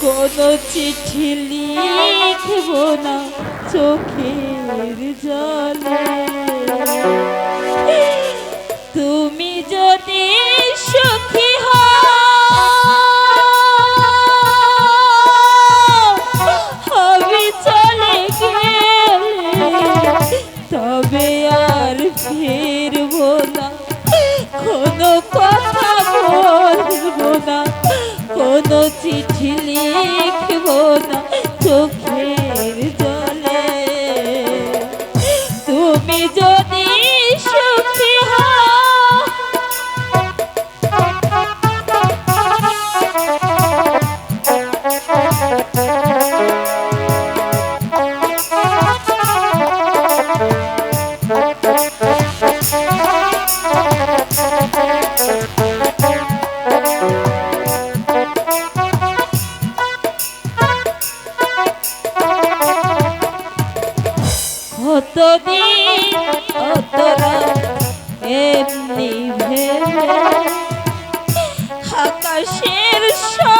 কোনো চিঠি লিখব না চোখের জলে? কতদিন অতরা এমনি ভেবে আকাশের সব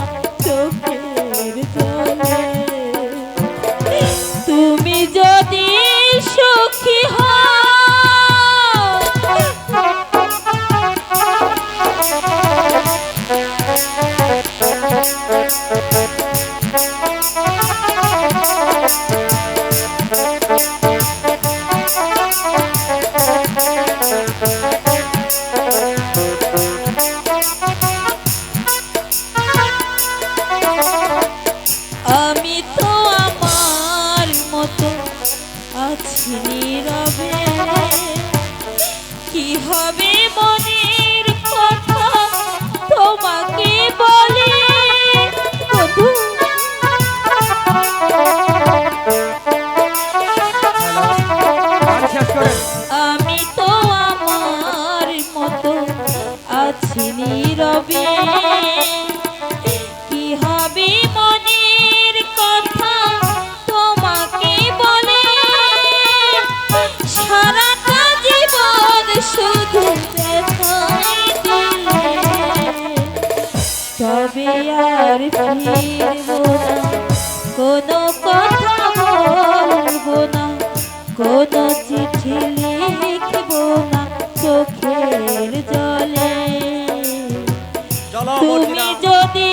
আছি নীরবে। কি হবে মনের আর ফিরবো না। কোনো কথা বলব না কোনো চিঠি লিখব না চোখের জলে। তুমি যদি